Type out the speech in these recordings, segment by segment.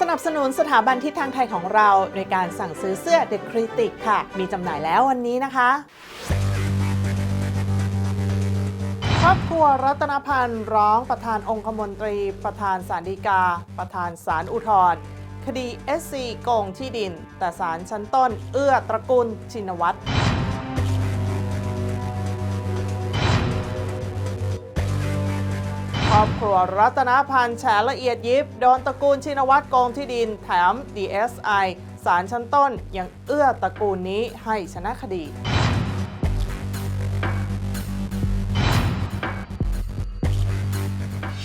สนับสนุนสถาบันทิศทางไทยของเราโดยการสั่งซื้อเสื้อ The Critic ค่ะ มีจำหน่ายแล้ววันนี้นะคะ ครอบครัวรัตนพันธ์ร้องประธานองคมนตรี ประธานสารดีกา ประธานศาลอุทธรณ์คดี SC โกงที่ดิน แต่ศาลชั้นต้น เอื้อตระกูลชินวัตร รอบครัวรัตนพันธ์แฉละเอียดยิบ โดนตระกูลชินวัตรโกงที่ดินแถม DSI ศาลชั้นต้นยังเอื้อตระกูลนี้ให้ชนะคดี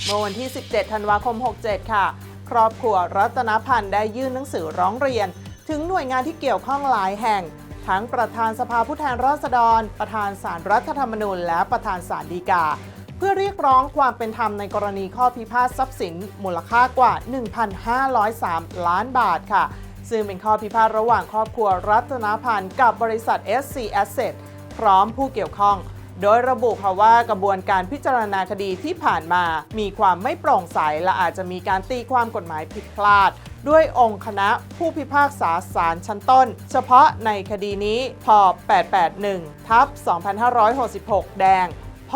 เมื่อวันที่ 17 ธันวาคม 67 ค่ะ ครอบครัวรัตนพันธ์ได้ยื่นหนังสือร้องเรียน ถึงหน่วยงานที่เกี่ยวข้องหลายแห่ง ทั้งประธานสภาผู้แทนราษฎร ประธานสารรัฐธรรมนูญ และประธานสารดีกา พื่อเรียกร้องความเป็นธรรมในกรณีข้อพิพาททรัพย์สินมูลค่ากว่า 1,503 ล้านบาทค่ะ ซึ่งเป็นข้อพิพาทระหว่างครอบครัวรัตนพันธ์กับบริษัท SC Asset พร้อมผู้เกี่ยวข้อง โดยระบุค่ะว่ากระบวนการพิจารณาคดีที่ผ่านมา มีความไม่โปร่งใสและอาจจะมีการตีความกฎหมายผิดพลาดด้วยองค์คณะผู้พิพากษาศาลชั้นต้น เฉพาะในคดีนี้พ881ทับ2566 แดง พ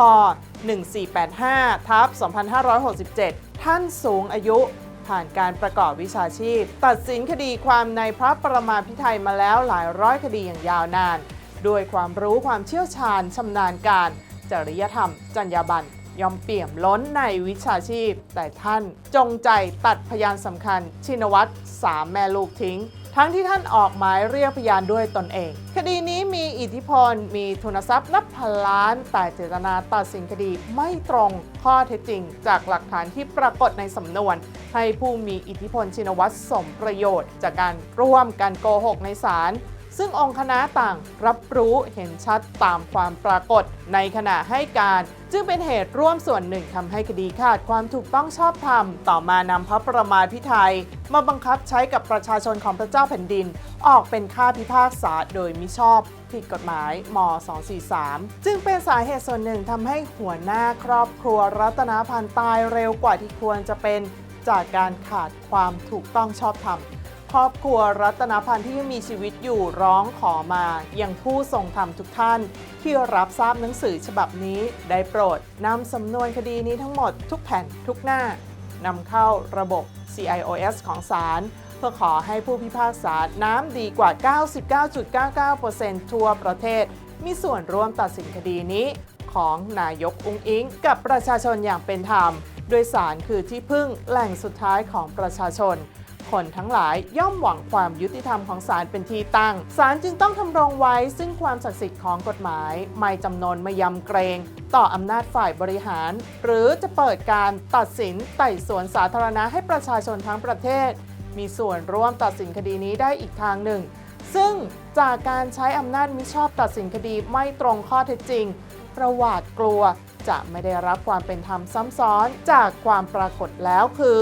1485ทับ2567 ท่านสูงอายุผ่านการประกอบวิชาชีพ ตัดสินคดีความในพระประมาพิไทยมาแล้วหลายร้อยคดีอย่างยาวนาน ด้วยความรู้ความเชี่ยวชาญชำนาญการ จริยธรรม จรรยาบรรณยอมเปี่ยมล้นในวิชาชีพ แต่ท่านจงใจตัดพยานสำคัญ ชินวัตรสามแม่ลูกทิ้ง ทั้งที่ท่านออกหมายเรียกพยานด้วยตนเอง คดีนี้มีอิทธิพล มีทุนทรัพย์นับพันล้าน แต่เจตนาตัดสินคดีไม่ตรงข้อเท็จจริง จากหลักฐานที่ปรากฏในสำนวน ให้ผู้มีอิทธิพลชินวัตรสมประโยชน์ จากการร่วมกันโกหกในศาล ซึ่งองค์คณะต่างรับรู้เห็นชัดตามความปรากฏในขณะให้การ จึงเป็นเหตุร่วมส่วนหนึ่งทำให้คดีขาดความถูกต้องชอบธรรม ต่อมานำพระประมาพิไทยมาบังคับใช้กับประชาชนของพระเจ้าแผ่นดิน ออกเป็นค่าพิพากษาโดยมิชอบผิดกฎหมายม 243 จึงเป็นสาเหตุส่วนหนึ่งทำให้หัวหน้าครอบครัวรัตนพันธ์ตายเร็วกว่าที่ควรจะเป็น จากการขาดความถูกต้องชอบธรรม ครอบครัวรัตนพันธ์ที่ยังมีชีวิตอยู่ร้องขอมาอยังผู้ทรงธรรมทุกท่าน ที่รับทราบหนังสือฉบับนี้ได้โปรดนำสำนวนคดีนี้ทั้งหมดทุกแผ่นทุกหน้านำเข้าระบบ CIOS ของศาลเพื่อขอให้ผู้พิพากษาน้ำดีกว่า 99.99%ทั่วประเทศ มีส่วนร่วมตัดสินคดีนี้ของนายกอุ้งอิง กับประชาชนอย่างเป็นธรรม โดยสารคือที่พึ่งแหล่งสุดท้ายของประชาชน คนทั้งหลายย่อมหวังความยุติธรรมของศาลเป็นที่ตั้ง ศาลจึงต้องทำรงไว้ซึ่งความศักดิ์สิทธิ์ของกฎหมาย ไม่จำนนไม่ยำเกรงต่ออำนาจฝ่ายบริหาร หรือจะเปิดการตัดสินไต่สวนสาธารณะให้ประชาชนทั้งประเทศ มีส่วนร่วมตัดสินคดีนี้ได้อีกทางหนึ่ง ซึ่งจากการใช้อำนาจมิชอบตัดสินคดีไม่ตรงข้อเท็จจริงประวัติกลัวจะไม่ได้รับความเป็นธรรมซ้ำซ้อนจากความปรากฏแล้วคือ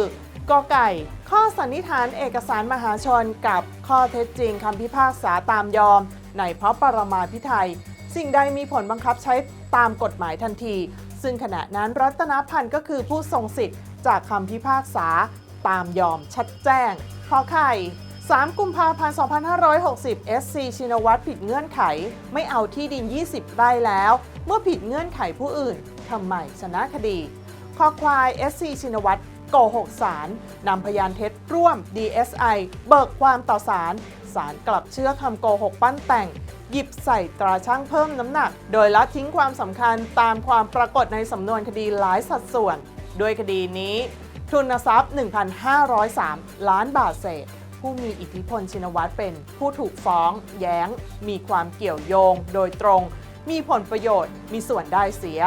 กอไก่ ข้อสันนิษฐานเอกสารมหาชนกับข้อเท็จจริงคำพิพากษาตามยอม ในพระปรมาพิไทยสิ่งใดมีผลบังคับใช้ตามกฎหมายทันที ซึ่งขณะนั้นรัตนพันธ์ก็คือผู้ทรงสิทธิ์จากคำพิพากษาตามยอมชัดแจ้งขอไข่ 3 กุมภาพันธ์ 2560 SC ชินวัตรผิดเงื่อนไข ไม่เอาที่ดิน 20 ไร่แล้ว เมื่อผิดเงื่อนไขผู้อื่นทำไมชนะคดีคอควาย SC ชินวัตร โกหกศาลนำพยานเท็จร่วม DSI เบิกความต่อศาลศาลกลับเชื่อคำโกหกปั้นแต่ง หยิบใส่ตราช่างเพิ่มน้ำหนัก โดยละทิ้งความสำคัญตามความปรากฏในสำนวนคดีหลายสัดส่วนโดยคดีนี้ ทุนทรัพย์ 1,503 ล้านบาทเศษผู้มีอิทธิพลชินวัตรเป็นผู้ถูกฟ้อง แย้ง มีความเกี่ยวโยง โดยตรง มีผลประโยชน์ มีส่วนได้เสีย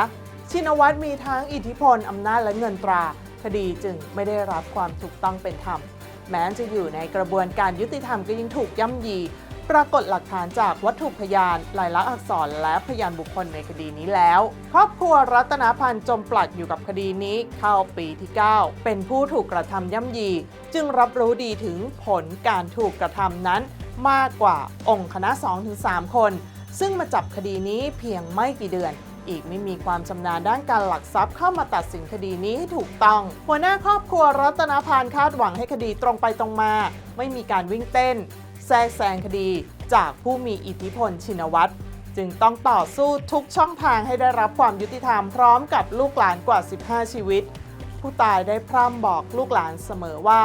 ชินวัตรมีทั้งอิทธิพลอำนาจและเงินตรา คดีจึงไม่ได้รับความถูกต้องเป็นธรรม แม้จะอยู่ในกระบวนการยุติธรรมก็ยังถูกย่ำยี ปรากฏหลักฐานจากวัตถุพยานลายลักษณ์อักษรและพยานบุคคลในคดีนี้แล้ว ครอบครัวรัตนพันธ์จมปลักอยู่กับคดีนี้เข้าปีที่ 9 เป็นผู้ถูกกระทำย่ำยี จึงรับรู้ดีถึงผลการถูกกระทำนั้น มากกว่าองค์คณะ 2-3 คน ซึ่งมาจับคดีนี้เพียงไม่กี่เดือน อีกไม่มีความชำนาญด้านการหลักทรัพย์เข้ามาตัดสินคดีนี้ให้ถูกต้อง หัวหน้าครอบครัวรัตนพานคาดหวังให้คดีตรงไปตรงมา ไม่มีการวิ่งเต้น แทรกแซงคดีจากผู้มีอิทธิพลชินวัตรจึงต้องต่อสู้ทุกช่องทางให้ได้รับความยุติธรรมพร้อมกับลูกหลานกว่า 15 ชีวิต ผู้ตายได้พร่ำบอกลูกหลานเสมอว่า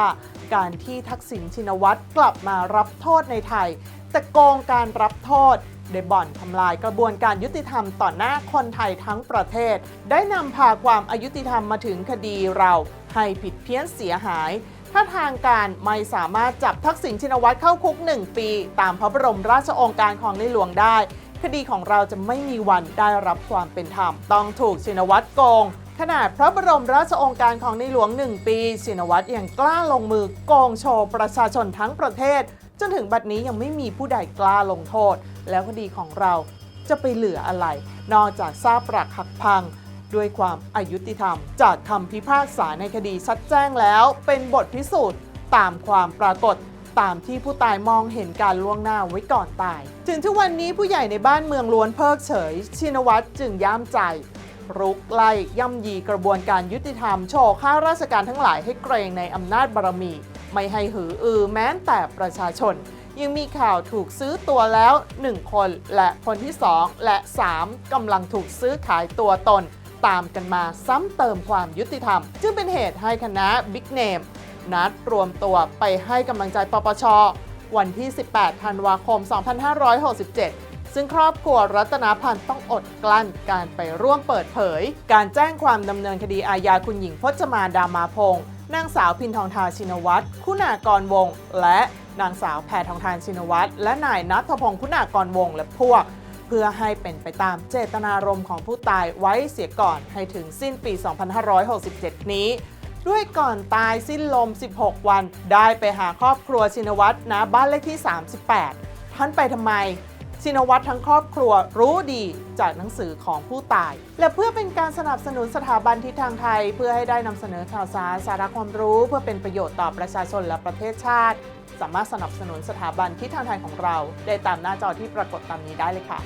การที่ทักษิณชินวัตรกลับมารับโทษในไทย แต่โกงการรับโทษ ได้บ่อนทำลายกระบวนการยุติธรรมต่อหน้าคนไทยทั้งประเทศ ได้นำพาความอายุติธรรมมาถึงคดีเราให้ผิดเพี้ยนเสียหาย ถ้าทางการไม่สามารถจับทักษิณชินวัตรเข้าคุก 1 ปี ตามพระบรมราชโองการของในหลวงได้ คดีของเราจะไม่มีวันได้รับความเป็นธรรม ต้องถูกชินวัตรโกงขนาดพระบรมราชโองการของในหลวง 1 ปี ชินวัตรยังกล้าลงมือโกงโชว์ประชาชนทั้งประเทศ จนถึงบัดนี้ยังไม่มีผู้ใดกล้าลงโทษ แล้วคดีของเราจะไปเหลืออะไร นอกจากซากปรักหักพังด้วยความอายุติธรรม จากคำพิพากษาในคดีชัดแจ้งแล้ว เป็นบทพิสูจน์ตามความปรากฏตามที่ผู้ตายมองเห็นการล่วงหน้าไว้ก่อนตาย ถึงทุกวันนี้ผู้ใหญ่ในบ้านเมืองล้วนเพิกเฉย ชินวัตรจึงย่ามใจ รุกไล่ย่ำยีกระบวนการยุติธรรม โชว์ข้าราชการทั้งหลายให้เกรงในอำนาจบารมี ไม่ให้หืออือแม้แต่ประชาชน ยังมีข่าวถูกซื้อตัวแล้ว 1 คนและคนที่ 2 และ 3กำลังถูกซื้อขายตัวตน ตามกันมาซ้ำเติมความยุติธรรม จึงเป็นเหตุให้คณะบิ๊กเนมนัดรวมตัวไปให้กำลังใจปปช วันที่ 18 ธันวาคม 2567ซึ่งครอบครัวรัตนาพันธ์ต้องอดกลั้นการไปร่วมเปิดเผย การแจ้งความดำเนินคดีอาญาคุณหญิงพจมานดามาพงศ์ นางสาวพินทองทาชินวัตรคุณากรวง และนางสาวแพทองทานชินวัตรและนายนัทพงศ์คุณากรวงและพวก เพื่อให้เป็นไปตามเจตนารมณ์ของผู้ตายไว้เสียก่อนให้ถึงสิ้นปี 2567 นี้ ด้วยก่อนตายสิ้นลม 16 วัน ได้ไปหาครอบครัวชินวัตรนะบ้านเลขที่ 38 ท่านไปทำไม ชินวัตรทั้งครอบครัวรู้ดีจากหนังสือของผู้ตาย และเพื่อเป็นการสนับสนุนสถาบันทิศทางไทย เพื่อให้ได้นำเสนอข่าวสารสาระความรู้เพื่อเป็นประโยชน์ต่อประชาชนและประเทศชาติ สามารถสนับสนุนสถาบันทิศทางไทยของเรา ได้ตามหน้าจอที่ปรากฏตามนี้ได้เลยค่ะ